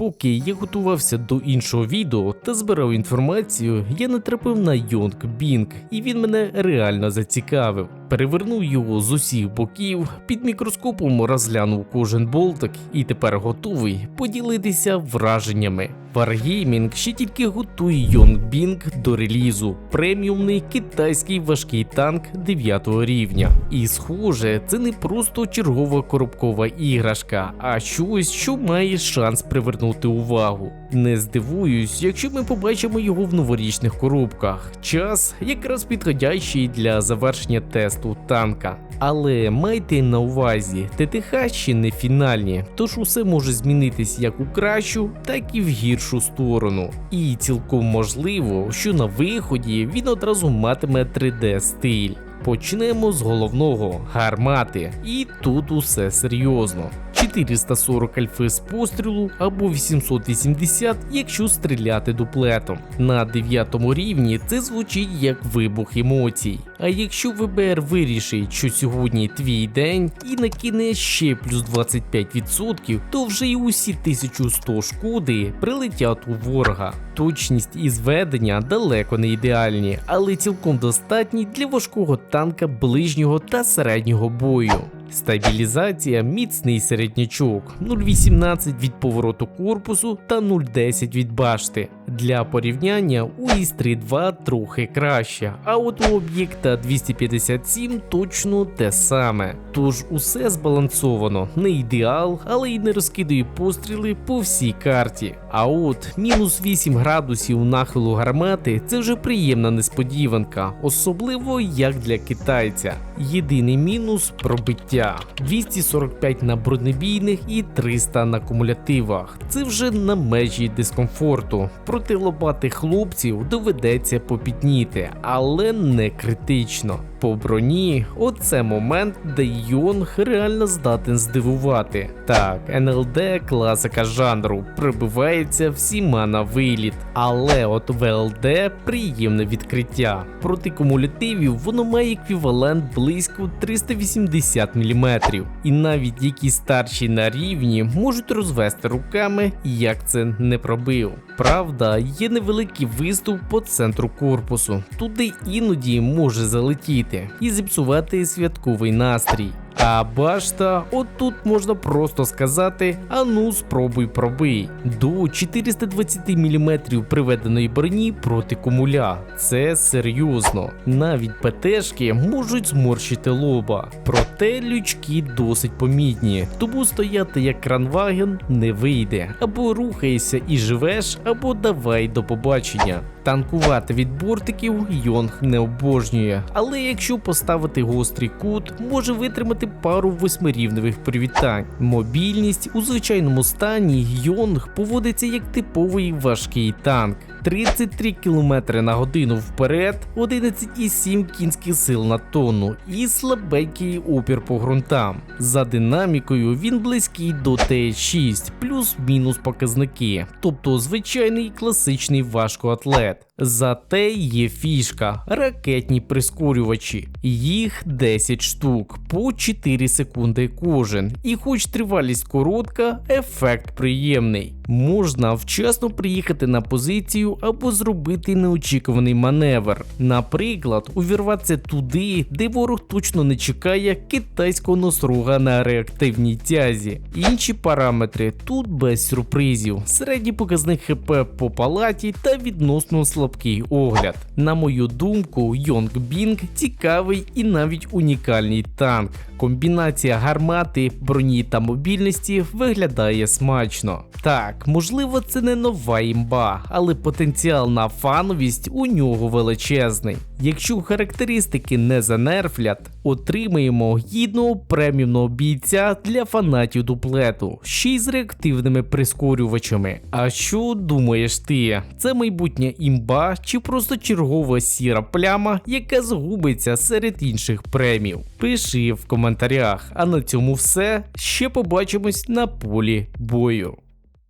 Поки я готувався до іншого відео та збирав інформацію, я натрапив на Йонг Бінг, і він мене реально зацікавив. Перевернув його з усіх боків, під мікроскопом розглянув кожен болтик і тепер готовий поділитися враженнями. Wargaming ще тільки готує Yongbing до релізу, преміумний китайський важкий танк 9 рівня. І схоже, це не просто чергова коробкова іграшка, а щось, що має шанс привернути увагу. Не здивуюсь, якщо ми побачимо його в новорічних коробках. Час якраз підходящий для завершення тесту танка. Але майте на увазі, ТТХ ще не фінальні, тож усе може змінитись як у кращу, так і в гіршу сторону. І цілком можливо, що на виході він одразу матиме 3D стиль. Почнемо з головного гармати, і тут усе серйозно. 440 альфи з пострілу або 880, якщо стріляти дуплетом. На 9 рівні це звучить як вибух емоцій. А якщо ВБР вирішить, що сьогодні твій день і накине ще плюс 25%, то вже й усі 1100 шкоди прилетять у ворога. Точність і зведення далеко не ідеальні, але цілком достатні для важкого танка ближнього та середнього бою. Стабілізація міцний середнячок 0,18 від повороту корпусу та 0,10 від башти. Для порівняння у Істрі 2 трохи краще, а от у об'єкта 257 точно те саме. Тож усе збалансовано, не ідеал, але й не розкидує постріли по всій карті. А от мінус 8 градусів нахилу гармати це вже приємна несподіванка, особливо як для китайця. Єдиний мінус пробиття 245 на бронебійних і 300 на кумулятивах. Це вже на межі дискомфорту. Проти лобатих хлопців доведеться попітніти, але не критично. По броні, оце момент, де Йонг реально здатен здивувати. Так, НЛД класика жанру прибивається всіма на виліт, але от ВЛД приємне відкриття. Проти кумулятивів воно має еквівалент близько 380 мм. І навіть якісь старші на рівні можуть розвести руками, як це не пробив. Правда, є невеликий виступ по центру корпусу, туди іноді може залетіти і зіпсувати святковий настрій. А башта, отут можна просто сказати: а ну спробуй пробий. До 420 мм приведеної броні проти кумуля. Це серйозно. Навіть ПТшки можуть зморщити лоба. Проте лючки досить помітні, тому стояти як кранваген не вийде. Або рухаєшся і живеш, або давай до побачення. Танкувати від бортиків Йонг не обожнює, але якщо поставити гострий кут, може витримати пару восьмирівневих привітань. Мобільність у звичайному стані Йонг поводиться як типовий важкий танк. 33 км на годину вперед, 11,7 кінських сил на тонну і слабенький опір по ґрунтам. За динамікою він близький до Т6, плюс-мінус показники, тобто звичайний класичний важкоатлет. Зате є фішка ракетні прискорювачі. Їх 10 штук по 4 секунди кожен. І хоч тривалість коротка, ефект приємний. Можна вчасно приїхати на позицію або зробити неочікуваний маневр. Наприклад, увірватися туди, де ворог точно не чекає китайського носорога на реактивній тязі. Інші параметри тут без сюрпризів. Середній показник ХП по палаті та відносно слабкий огляд. На мою думку, Йонг Бінг цікавий і навіть унікальний танк. Комбінація гармати, броні та мобільності виглядає смачно. Так, можливо, це не нова імба, але потенціал на фановість у нього величезний. Якщо характеристики не занерфлять, отримаємо гідного преміумного бійця для фанатів дуплету, ще й з реактивними прискорювачами. А що думаєш ти? Це майбутня імба чи просто чергова сіра пляма, яка згубиться серед інших премів? Пиши в коментарях. А на цьому все. Ще побачимось на полі бою.